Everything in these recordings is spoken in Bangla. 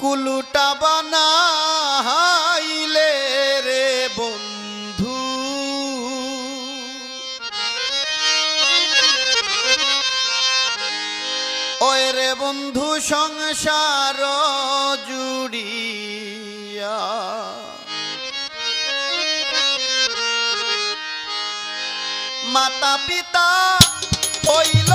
কুলুটা বানাইলে রে বন্ধু। ওই রে বন্ধু সংসার জুড়িয়া। মাতা পিতা হইল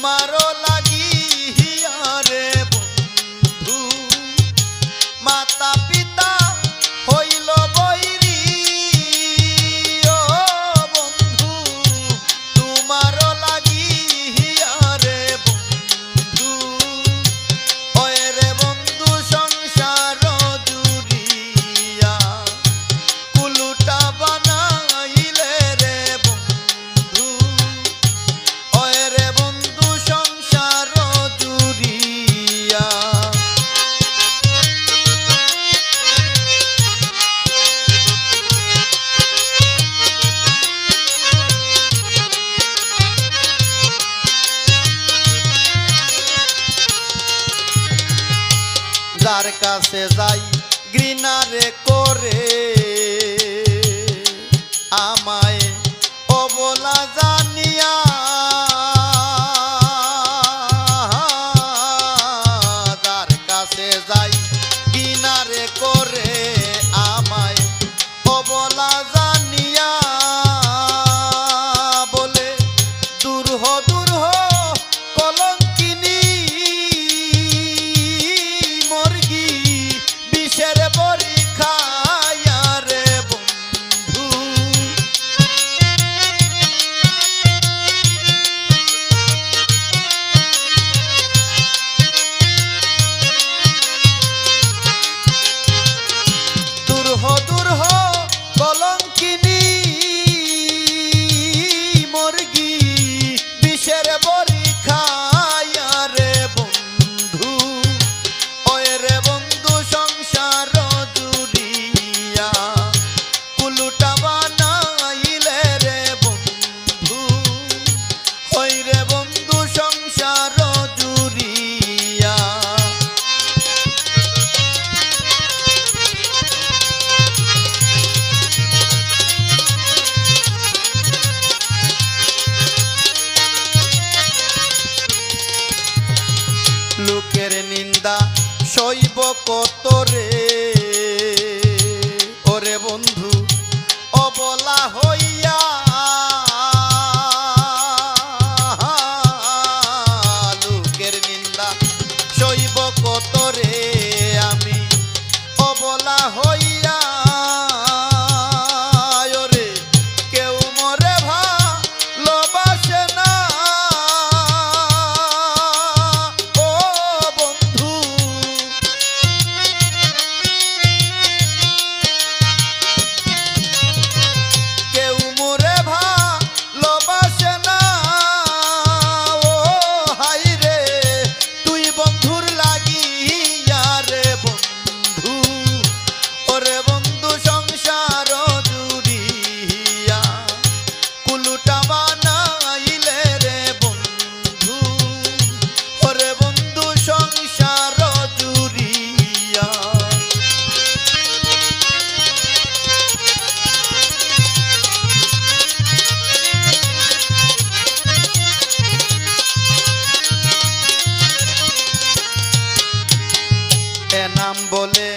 Marón. কাছে যাই ঘৃণারে করে। আমায় লোকের নিন্দা সইব কত রে? ওরে বন্ধু, অবলা হইয়া লোকের নিন্দা সইব কত রে? আমি অবলা হইয়া বলে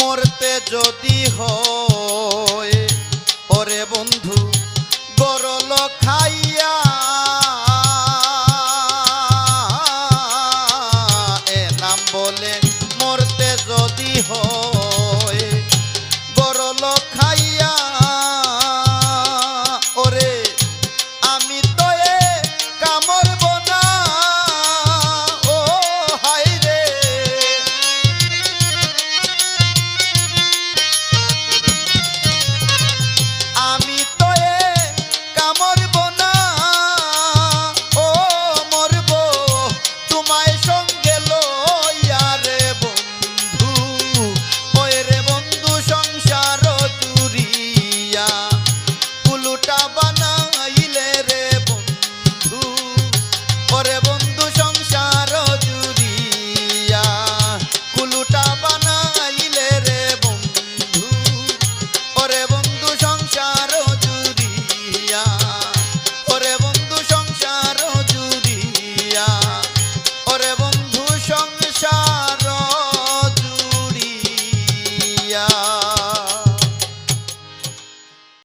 মরতে যদি হয় ওরে বন্ধু গরল খাই